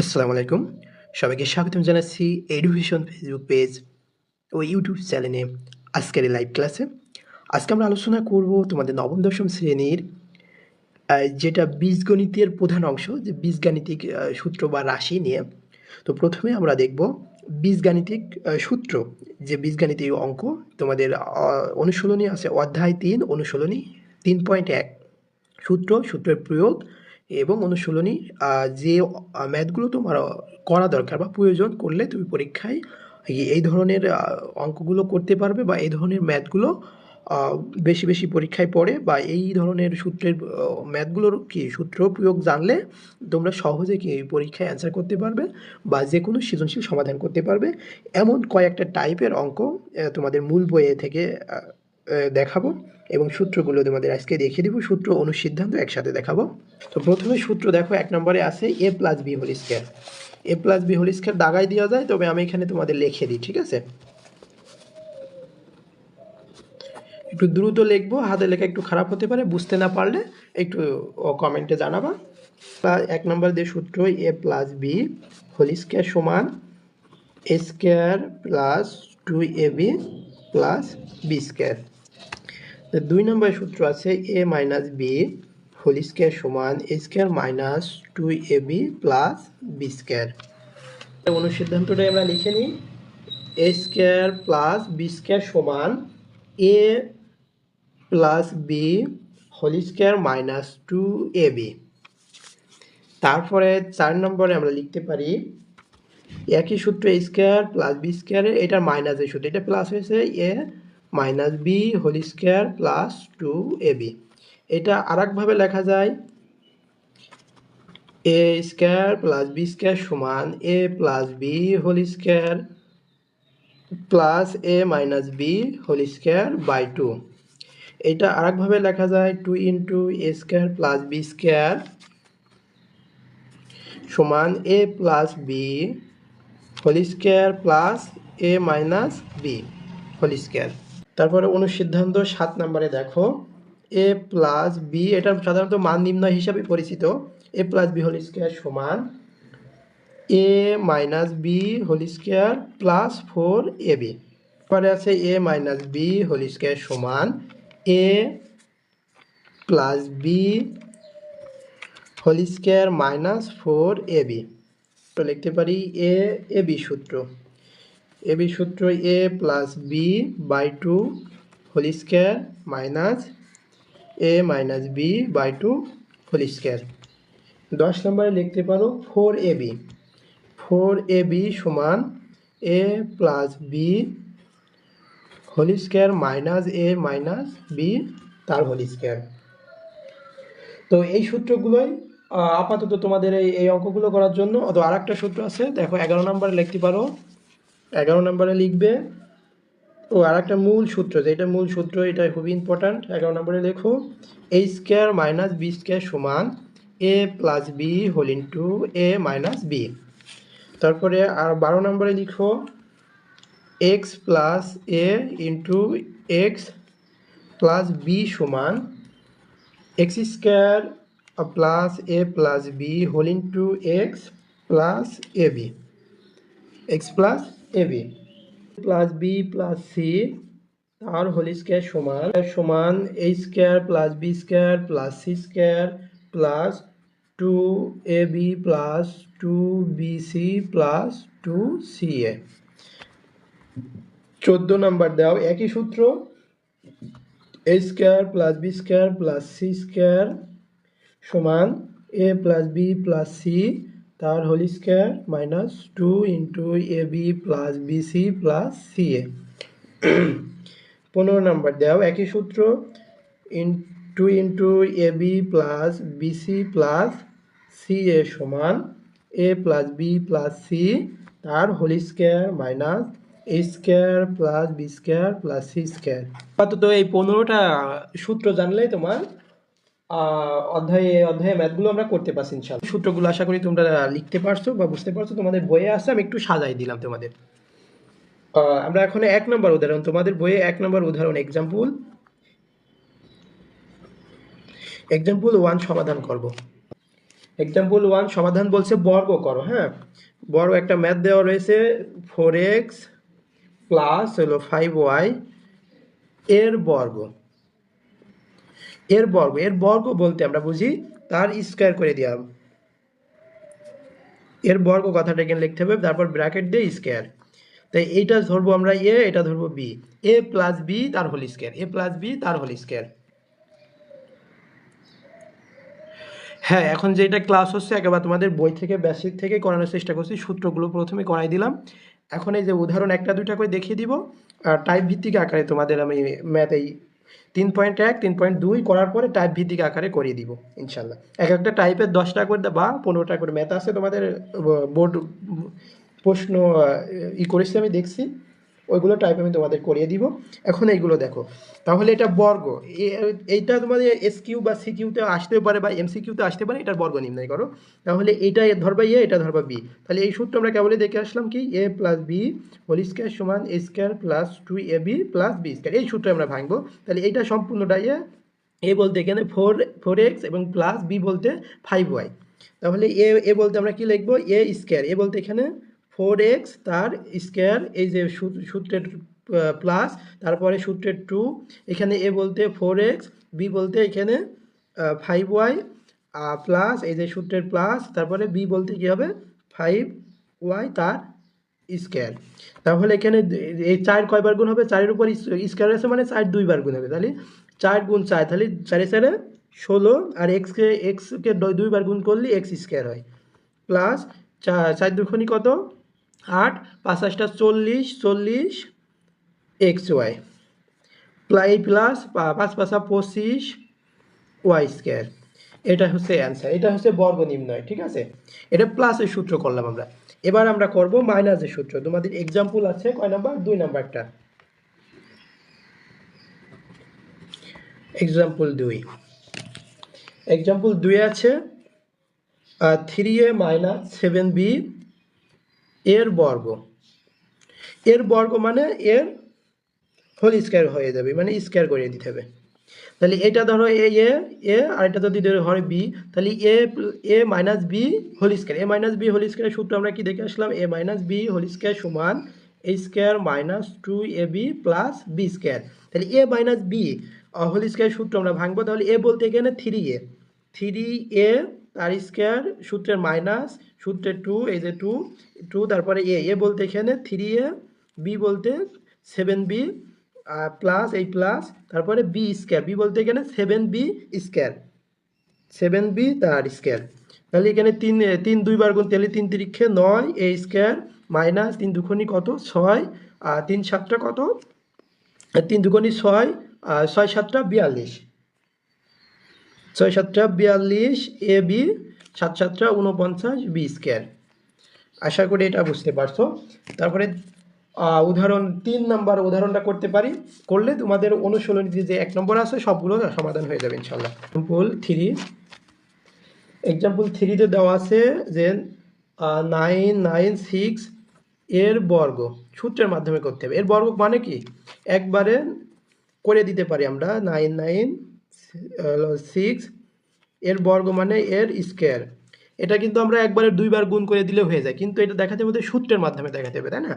আসসালামু আলাইকুম। সবাইকে স্বাগতম জানাচ্ছি এডুকেশন ফেসবুক পেজ ও ইউটিউব চ্যানেলে আজকের লাইভ ক্লাসে আজকে আমরা আলোচনা করব তোমাদের নবম, দশম শ্রেণির যেটা বীজগণিতের প্রধান অংশ, যে বীজগাণিতিক সূত্র বা রাশি নিয়ে। তো প্রথমে আমরা দেখব বীজগাণিতিক সূত্র, যে বীজগাণিতিক অঙ্ক তোমাদের অনুশীলনী আছে। অধ্যায় তিন, অনুশীলনী তিন পয়েন্ট এক। সূত্র, সূত্রের প্রয়োগ এবং অনুশীলনী যে ম্যাথগুলো তোমার করা দরকার বা প্রয়োজন করলে তুমি পরীক্ষায় এই- ধরনের অঙ্কগুলো করতে পারবে বা এই ধরনের ম্যাথগুলো বেশি বেশি পরীক্ষায় পড়ে বা এই ধরনের সূত্রের ম্যাথগুলোর কি সূত্র প্রয়োগ জানলে তোমরা সহজে কি পরীক্ষায় অ্যান্সার করতে পারবে বা যে কোনো সৃজনশীল সমাধান করতে পারবে। এমন কয়েকটা টাইপের অঙ্ক তোমাদের মূল বইয়ে থেকে দেখাবো। এবং সূত্রগুলো তোমাদের আজকে দেখিয়ে দিব। সূত্র অনুসিদ্ধান্ত একসাথে দেখাবো। তো প্রথমে সূত্র দেখো, এক নম্বরে আছে A plus B whole square A plus B whole square দাগাই দেওয়া যায়, তবে আমি এখানে তোমাদের লিখে দিই, ঠিক আছে? একটু দ্রুত লিখব, হাতে লেখা একটু খারাপ হতে পারে, বুঝতে না পারলে একটু কমেন্টে জানাবা। এক নম্বর দিয়ে সূত্র A plus B whole square সমান A square plus two A B plus B square দুই নম্বর সূত্র আছে A minus B whole square সমান A square minus two A B plus B square অনুসিদ্ধান্তটাই আমরা লিখে নিই। A square plus B square সমান A plus B whole square minus two A B তারপরে চার নম্বরে আমরা লিখতে পারি, একই সূত্র স্কোয়ার প্লাস বি স্কোয়ারের এটার মাইনাসের সূত্র, এটা প্লাস হয়েছে A minus B whole square plus two A B এটা আরেকভাবে লেখা যায় A square plus B square সমান A plus B whole square plus A minus B whole square by two এটা আরেকভাবে লেখা যায় two into A square plus B square সমান A plus B whole square plus A minus B whole square তারপরে অনুসিদ্ধান্ত সাত নম্বরে দেখো। এ প্লাস বি এটা সাধারণত মান নির্ণয় হিসাবে পরিচিত। A plus B whole square সমান A minus B whole square plus four A B পরে আছে A minus B whole square সমান A plus B whole square minus four A B তো লিখতে পারি এ এ বি সূত্র। এ বি সূত্র A plus B by two whole square minus A minus B by two whole square দশ নম্বরে লিখতে পারো four A B four A B সমান A plus B whole square minus A minus B তার whole square তো এই সূত্রগুলোই আপাতত তোমাদের এই এই অঙ্কগুলো করার জন্য অত আর একটা সূত্র আছে, দেখো এগারো নম্বরে লিখতে পারো এগারো নম্বরে লিখবে, ও আর একটা মূল সূত্র, যেটা মূল সূত্র, এটা খুবই ইম্পর্ট্যান্ট এগারো নম্বরে লেখো A square minus B square সমান A plus B whole into A minus B তারপরে আর বারো নম্বরে লিখো X plus A into X plus B সমান X square plus A plus B whole into X plus A B X plus A B plus B plus C তার whole square সমান সমান A square plus B square plus C square plus two A B plus two B C plus two C A চোদ্দ number দাও, একই সূত্র। A square plus B square plus C square সমান A plus B plus C তার whole square minus two into A B plus B C plus C A. পনেরো number দাও একই সূত্র, in, two into A B plus B C plus C A সমান A plus B plus C, তার whole square minus A square plus B square plus C square. আপাতত এই পনেরোটা সূত্র জানলেই তোমার অধ্যায়ে অধ্যায়ে ম্যাথগুলো আমরা করতে পারছি ইনশাল্লাহ সূত্রগুলো আশা করি তোমরা লিখতে পারছ বা বুঝতে পারছ। তোমাদের বইয়ে আছে, আমি একটু সাজাই দিলাম তোমাদের। আমরা এখন এক নম্বর উদাহরণ। তোমাদের বইয়ে এক নম্বর উদাহরণ এক্সাম্পল এক্সাম্পল ওয়ান সমাধান করব। এক্সাম্পল ওয়ান সমাধান বলছে বর্গ করো হ্যাঁ? বড় একটা ম্যাথ দেওয়া রয়েছে ফোর এক্স প্লাস হলো ফাইভ ওয়াই এর বর্গ। এর বর্গ এর বর্গ বলতে আমরা বুঝি তার স্কোয়ার করে দিলাম। এর বর্গ কথাটা এখানে লিখতে হবে, তারপর ব্র্যাকেট দিয়ে স্কোয়ার তাই এইটা ধরবো আমরা এ, এটা ধরবো বি। এ প্লাস বি তার whole square A plus B তার হোল স্কোয়ার হ্যাঁ এখন যেটা ক্লাস হচ্ছে, একেবারে তোমাদের বই থেকে বেসিক থেকে করানোর চেষ্টা করছি, সূত্রগুলো প্রথমে করাই দিলাম। এখন এই যে উদাহরণ একটা, দুইটা করে দেখিয়ে দিব। আর টাইপ ভিত্তিক আকারে তোমাদের আমি ম্যাথ এই তিন পয়েন্ট এক, তিন পয়েন্ট দুই করার পরে টাইপ ভিত্তিক আকারে করিয়ে দিব, ইনশাল্লাহ। এক একটা টাইপের দশটা করে বা পনেরোটা করে। ম্যাথ আছে তোমাদের বোর্ড প্রশ্ন ই করেছি আমি, দেখছি। ওইগুলো টাইপ আমি তোমাদের করিয়ে দিব। এখন এইগুলো দেখো। তাহলে এটা বর্গ। এইটা তোমাদের এস কিউ বা সি কিউতে আসতে পারে বা এমসি কিউতে আসতে পারে, এটার বর্গ নির্ণয় করো। তাহলে এইটা ধরবা এ এটা ধরবা বি তাহলে এই সূত্র আমরা কেবলই দেখে আসলাম কি? A plus B whole square সমান A square plus two A B plus B square এই সূত্রে আমরা ভাঙবো। তাহলে এইটা সম্পূর্ণটাই এ এ বলতে এখানে ফোর ফোর এক্স এবং প্লাস বি বলতে ফাইভ ওয়াই তাহলে এ এ বলতে আমরা কি লিখব? এ স্কোয়ার এ বলতে এখানে ফোর এক্স তার স্কোয়ার এই যে সূত্রের প্লাস তারপরে সূত্রের টু এখানে এ বলতে ফোর এক্স বি বলতে এখানে ফাইভ ওয়াই প্লাস এই যে সূত্রের প্লাস তারপরে বি বলতে কী হবে? ফাইভ ওয়াই তার স্কোয়ার তাহলে এখানে এই চার কয়বার গুণ হবে? চারের উপর স্কোয়ার আছে মানে চার দুইবার গুণ হবে। তাহলে চার গুণ চার, তাহলে চারে চারে ষোলো, আর এক্সকে এক্সকে দুইবার গুণ করলে এক্স স্কোয়ার হয়। প্লাস চার চার দুখনি কত? আট পাঁচ আটটা চল্লিশ চল্লিশ, এক্স ওয়াই। প্লাই প্লাস পাঁচ পাঁচা পঁচিশ, ওয়াই স্কোয়ার। এটা হচ্ছে অ্যান্সার, এটা হচ্ছে বর্গ নির্ণয় ঠিক আছে? এটা প্লাসের সূত্র করলাম আমরা। এবার আমরা করব মাইনাসের সূত্র। তোমাদের এক্সাম্পল আছে, কয় নাম্বার? দুই নাম্বারটা। এক্সাম্পল দুই। এক্সাম্পল দুই আছে three A minus seven B এর বর্গ। এর বর্গ মানে এর হোল স্কোয়ার হয়ে যাবে মানে স্কোয়ার করে দিতে হবে। তাহলে এটা ধরো এ এ এ, আর এটা যদি ধরো হয় বি। তাহলে A A minus B whole square A minus B whole স্কোয়ারের সূত্র আমরা কি দেখে আসলাম? A minus B whole square সমান A square minus two A B plus B square তাহলে A minus B whole square সূত্র আমরা ভাঙবো। তাহলে এ বলতে এখানে থ্রি এ থ্রি এ তার স্কোয়ার, সূত্রের মাইনাস সূত্রের টু এই যে টু টু তারপরে এ এ বলতে এখানে থ্রি এ বি বলতে সেভেন বি প্লাস এই প্লাস তারপরে বি স্কোয়ার বি বলতে এখানে seven B square seven B তার স্কোয়ার তাহলে এখানে তিন তিন দুইবার গুণ তাহলে তিন তিরিক্ষে নয় এ স্কোয়ার মাইনাস তিন দুখনি কত? ছয়, আর তিন সাতটা কত? তিন দুখনি ছয় ছয় সাতটা বিয়াল্লিশ। ছয় সাতটা বিয়াল্লিশ এ বি, সাত সাতটা উনপঞ্চাশ বি স্কোয়ার। আশা করি এটা বুঝতে পারছ। তারপরে উদাহরণ, তিন নাম্বার উদাহরণটা করতে পারি। করলে তোমাদের অনুশীলনীতে যে এক নম্বর আছে, সবগুলো সমাধান হয়ে যাবে ইনশাল্লাহ এক্সাম্পল থ্রি এক্সাম্পল থ্রিতে দেওয়া আছে যে নাইন নাইন সিক্স এর বর্গ। সূত্রের মাধ্যমে করতে হবে। এর বর্গ মানে কি? একবারে করে দিতে পারি আমরা। নাইন নাইন সিক্স এর বর্গ মানে এর স্কোয়ার এটা কিন্তু আমরা একবারে দুইবার গুণ করে দিলে হয়ে যায়, কিন্তু এটা দেখাতে হবে সূত্রের মাধ্যমে দেখাতে হবে, তাই না?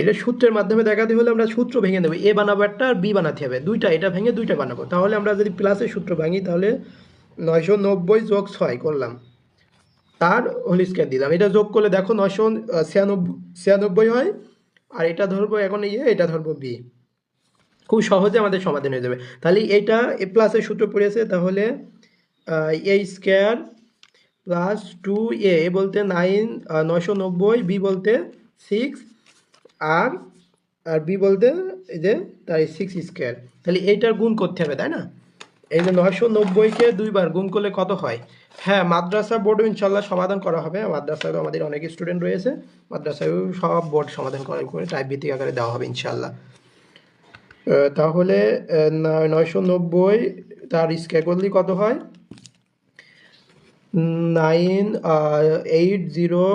এটা সূত্রের মাধ্যমে দেখাতে হলে আমরা সূত্র ভেঙে দেবো এ বানাবো একটা আর বি বানাতে হবে, দুইটা, এটা ভেঙে দুইটা বানাবো। তাহলে আমরা যদি প্লাসের সূত্র ভাঙি, তাহলে নয়শো নব্বই যোগ ছয় করলাম। তার হোল স্কোয়ার দিলাম। এটা যোগ করলে দেখো নয়শো ছিয়ানব্বই ছিয়ানব্বই হয়, আর এটা ধরবো এখন ইয়ে এটা ধরবো বি। খুব সহজে আমাদের সমাধান হয়ে যাবে। তাহলে এইটা এ প্লাসের সূত্র পড়েছে তাহলে A square plus two A বলতে নাইন নয়শো নব্বই বি বলতে সিক্স আর আর বি বলতে এই যে তাই সিক্স স্কোয়ার তাহলে এইটার গুণ করতে হবে, তাই না? এই যে নয়শো নব্বইকে দুইবার গুণ করলে কত হয়? হ্যাঁ মাদ্রাসা বোর্ডও ইনশাল্লাহ সমাধান করা হবে। মাদ্রাসায়ও আমাদের অনেক স্টুডেন্ট রয়েছে। মাদ্রাসায়ও সব বোর্ড সমাধান করা করে টাইপ ভিত্তিক আকারে দেওয়া হবে ইনশাল্লাহ তাহলে নয়শো নব্বই, তার স্কোয়ার কত হয়? Nine eight zero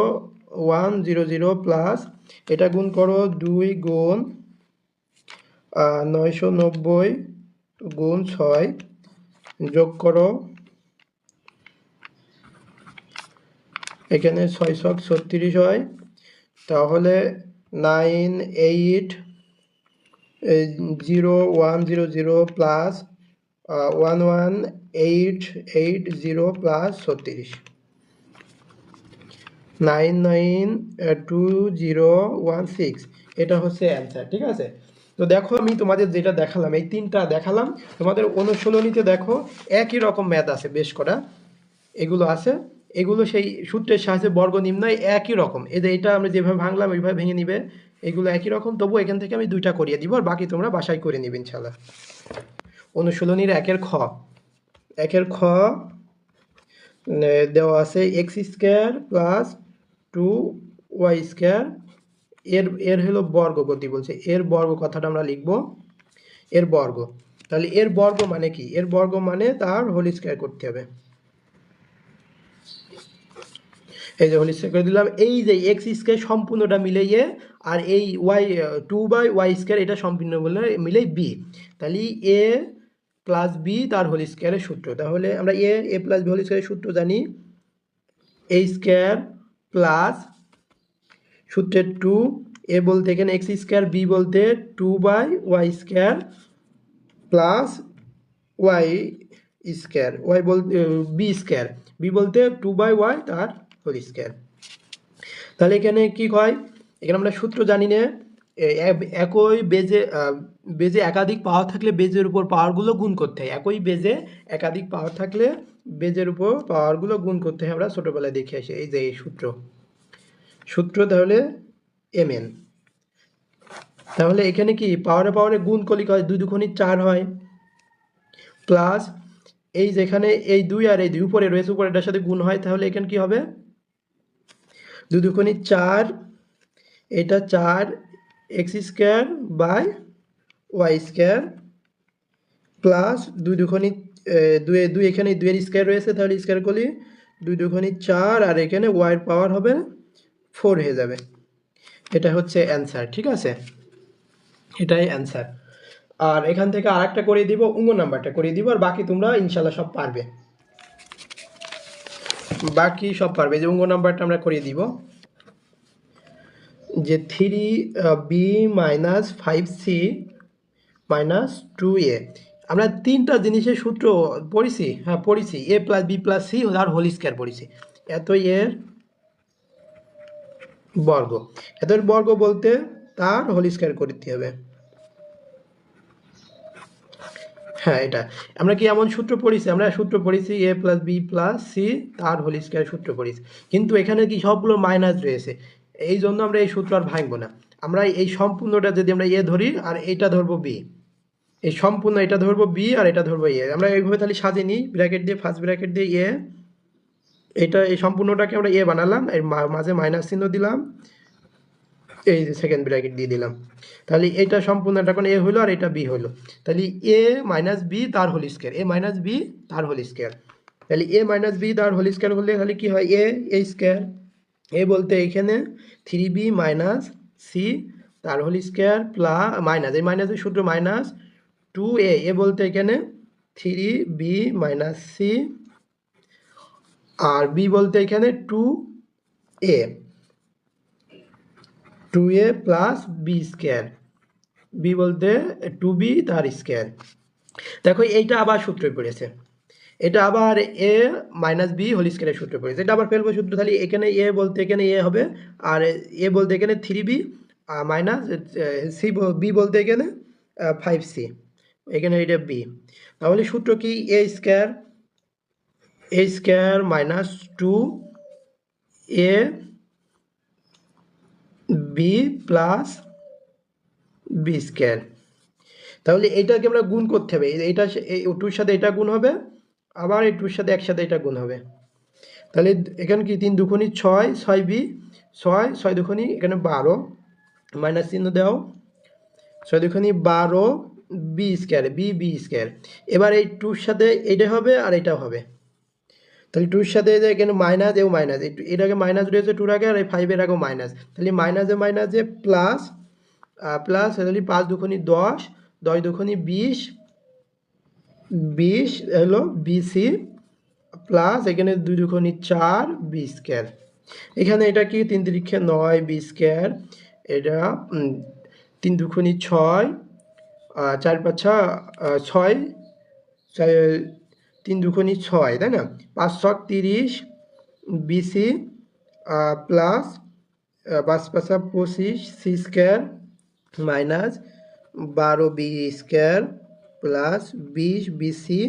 one zero zero plus, এটা গুণ করো দুই গুণ নয়শো নব্বই গুণ ছয়, যোগ করো, এখানে ছয় ছত্রিশ হয়, তাহলে nine, eight zero one zero zero plus one one eight eight zero plus ছত্রিশ। Nine nine two zero one six এটা হচ্ছে অ্যান্সার ঠিক আছে? তো দেখো আমি তোমাদের যেটা দেখালাম, এই তিনটা দেখালাম। তোমাদের অনুশীলনীতে দেখো, একই রকম ম্যাথ আছে বেশ করা এগুলো আছে। এগুলো সেই সূত্রের সাহায্যে বর্গ নির্ণয় একই রকম। এই যে এটা আমরা যেভাবে ভাঙলাম, ওইভাবে ভেঙে নিবে। এগুলো একই রকম তবু এখান থেকে আমি দুইটা করিয়ে দিব আর বাকি তোমরা বাসায় করে নিবে ইনশাল্লাহ অনুশীলনীর একের খ। একের খ দেওয়া আছে X square plus two Y square এর এর হলো বর্গ গতি বলছে। এর বর্গ কথাটা আমরা লিখব, এর বর্গ। তাহলে এর বর্গ মানে কি? এর বর্গ মানে তার হোল স্কোয়ার করতে হবে। এই যে হোল স্কোয়ার করে দিলাম। এই যে এক্স স্কোয়ার সম্পূর্ণটা মিলিয়ে আর এই Y two by Y square এটা সম্পূর্ণ বলে মিলে বি তাহলে এ প্লাস বি তার হোল স্কোয়ারের সূত্র। তাহলে আমরা A A plus B whole স্কোয়ারের সূত্র জানি। এ স্কোয়ার প্লাস সূত্রের টু এ বলতে এখানে এক্স স্কোয়ার বি বলতে two by Y square plus Y square Y বলতে বি স্কোয়ার বি বলতে টু বাই ওয়াই তার হোল স্কোয়ার তাহলে এখানে কি হয়? এখানে আমরা সূত্র জানি না একই বেজে বেজে একাধিক পাওয়ার থাকলে বেজের উপর পাওয়ারগুলো গুণ করতে হয়। একই বেজে একাধিক পাওয়ার থাকলে বেজের উপর পাওয়ারগুলো গুণ করতে হয়, আমরা ছোটোবেলায় দেখে আসি, এই যে এই সূত্র। সূত্র তাহলে এম এন তাহলে এখানে কি পাওয়ারে পাওয়ারে গুণ করলে কি হয় দুই দুখনি চার হয়। প্লাস এই যেখানে এই দুই আর এই দুই উপরে রয়েছে উপরে এটার সাথে গুণ হয়, তাহলে এখানে কি হবে? দুই দুখনি চার এটা চার X square by Y square plus দুই দুখনি দুই দুই এখানে দুইয়ের স্কোয়ার রয়েছে, তাহলে স্কোয়ার করলে দুই দুখনি চার আর এখানে ওয়াইয়ের পাওয়ার হবে ফোর হয়ে যাবে। এটা হচ্ছে অ্যান্সার, ঠিক আছে? এটাই অ্যান্সার। আর এখান থেকে আরেকটা করে দিব উঙ্গ নাম্বারটা করে দিব, আর বাকি তোমরা ইনশাল্লাহ সব পারবে। বাকি সব পারবে যে উঙ্গ নাম্বারটা আমরা করিয়ে দিব। যে three B minus five C minus two A আমরা তিনটা জিনিসের সূত্র পড়েছি হ্যাঁ পড়েছি। A plus B plus C R whole square পড়েছি। এত এর বর্গ। এত বর্গ বলতে তার হোল স্কোয়ার করতে হবে। হ্যাঁ এটা। আমরা কি এমন সূত্র পড়েছি? আমরা সূত্র পড়েছি A plus B plus C তার হোল স্কোয়ার সূত্র পড়েছি। কিন্তু এখানে কি সবগুলো মাইনাস রয়েছে? এই জন্য আমরা এই সূত্র আর ভাঙবো না। আমরা এই সম্পূর্ণটা যদি আমরা এ ধরি, আর এটা ধরবো বি। এই সম্পূর্ণ এটা ধরবো বি, আর এটা ধরবো এ। আমরা এইভাবে তাহলে সাজিয়ে নিই, ব্র্যাকেট দিয়ে ফার্স্ট ব্র্যাকেট দিয়ে এ। এটা, এই সম্পূর্ণটাকে আমরা এ বানালাম, এর মাঝে মাইনাস চিহ্ন দিলাম। এই সেকেন্ড ব্র্যাকেট দিয়ে দিলাম। তাহলে এটা সম্পূর্ণটা এখন এ হলো, আর এটা বি হলো। তাহলে এ মাইনাস বি তার whole square A minus B তার হোল স্কোয়ার তাহলে এ মাইনাস বি তার হোল স্কোয়ার হলে তাহলে কি হয়? এ এ স্কোয়ার এ বলতে এখানে থ্রি বি মাইনাস সি তার হোল স্কোয়ার প্লাস মাইনাস এই মাইনাসের সূত্র মাইনাস টু এ এ বলতে এখানে থ্রি বি মাইনাস সি আর বি বলতে এখানে two A two A plus B square B বলতে টু বি তার স্কোয়ার দেখো এইটা আবার সূত্রে পড়েছে। এটা আবার এ মাইনাস বি হোল স্কোয়ারের সূত্রে পড়েছে এটা আবার ফেলব সূত্র, তাহলে এখানে এ বলতে এখানে এ হবে, আর এ বলতে এখানে থ্রি বি আর মাইনাস সি বি বলতে এখানে ফাইভ সি এখানে এটা বি তাহলে সূত্র কি? A square A square minus two A B plus B square তাহলে এইটাকে আমরা গুণ করতে হবে। এইটা টুর সাথে এটা গুণ হবে আবার এই টুর সাথে একসাথে এটা গুণ হবে। তাহলে এখানে কি তিন দুখনি ছয় ছয় বি, ছয় ছয় দুখনি এখানে বারো, মাইনাস চিহ্ন দেও। ছয় দুখনি বারো B square, B B square. এবার এই টুর সাথে এইটা হবে আর এটাও হবে। তাহলে টুর সাথে যে এখানে মাইনাস, এও মাইনাস। এর আগে মাইনাস রয়েছে টুর আগে আর এই ফাইভের আগেও মাইনাস। তাহলে মাইনাসে মাইনাসে প্লাস প্লাস তাহলে পাঁচ দুখনি দশ দশ দুখনি বিশ বিশ হলো বিসি প্লাস এখানে দুই দুখনি চার বি স্কোয়ার। এখানে এটা কি? তিন তিরিক্ষে নয় বি স্কোয়ার। এটা তিন দুখুনি ছয় চার পাঁচা ছয় তিন দুখুনি ছয়, তাই না? পাঁচ ছক তিরিশ বিসি প্লাস পাঁচ পাঁচা পঁচিশ, সি স্কোয়ার মাইনাস বারো বি স্কোয়ার। প্লাস বিশ BC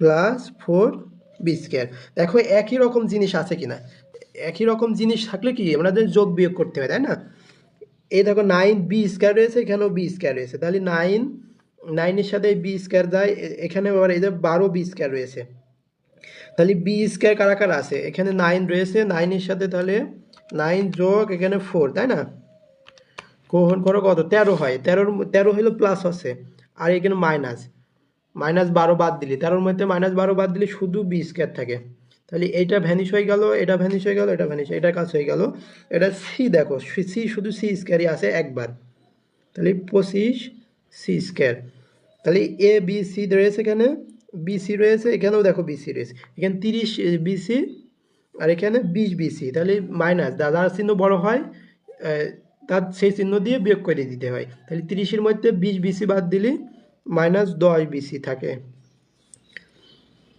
plus four B square দেখো, একই রকম জিনিস আছে কিনা? একই রকম জিনিস থাকলে কি আমাদের যোগ বিয়োগ করতে হয়, তাই না? এই দেখো নাইন বি স্কোয়ার রয়েছে, এখানেও বি স্কোয়ার রয়েছে। তাহলে নাইন নাইনের সাথে বি স্কোয়ার যায় এখানে আবার এই যে বারো বি স্কোয়ার রয়েছে। তাহলে বি স্কোয়ার কারা কারা আছে? এখানে নাইন রয়েছে নাইনের সাথে তাহলে নাইন যোগ এখানে ফোর তাই না? গ্রহণ করো কত? তেরো হয়। তেরোর তেরো হলো প্লাস আছে। আর এখানে মাইনাস মাইনাস বারো বাদ দিলি। তেরোর মধ্যে মাইনাস বারো বাদ দিলে শুধু বি স্কোয়ার থাকে। তাহলে এইটা ভ্যানিশ হয়ে গেল, এটা ভ্যানিশ হয়ে গেল, এটা ভ্যানিশ এটা কাজ হয়ে গেল। এটা সি দেখো সি শুধু সি স্কোয়ারই আছে একবার। তাহলে পঁচিশ সি স্কোয়ার তাহলে এ বি সি রয়েছে এখানে। বিসি রয়েছে, এখানেও দেখো বিসি রয়েছে। এখানে তিরিশ বিসি আর এখানে বিশ বিসি তাহলে মাইনাস দাদার চিহ্ন বড় হয় তার সেই চিহ্ন দিয়ে বিয়োগ করে দিতে হয়। তাহলে তিরিশের মধ্যে বিশ বিসি বাদ দিলে মাইনাস দশ বিসি থাকে।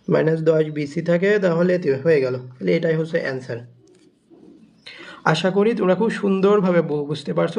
মাইনাস দশ বিসি থাকে, তাহলে হয়ে গেল। তাহলে এটাই হচ্ছে অ্যান্সার আশা করি তোমরা খুব সুন্দরভাবে বুঝতে পারছ।